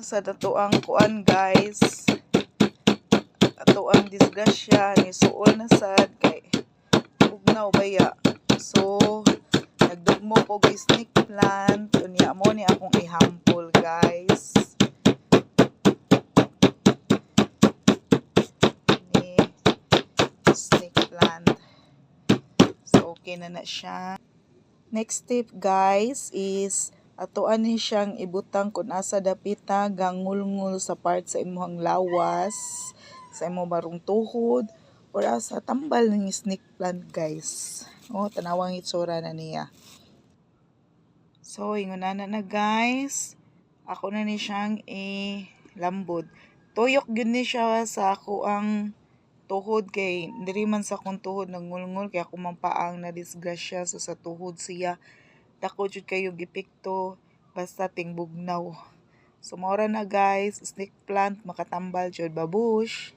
sa dato ang kuan guys. Ato ang disgrasya ni suol na sad kay ugnaw baya so nagdugmo po og snake plant. Unya mo ni akong ihampol guys. Ni snake plant. So okay na na siya. Next step guys is atoan ni siyang ibutang kung asa dapita gangulngul sa part sa imuhang lawas sa imo barong tuhod or asa tambal ng snake plant guys. Oh tanawang itsura na niya. So ingon na na guys. Ako na ni siyang i lambod tuyok gyud ni siya sa ako ang tuhod kay diri man sa akong tuhod nangulngul kay ako man paang na disgrasya so sa tuhod siya dako jud kayo gipikto basta tingbugnaw. So mora na guys, snake plant makatambal jud babush.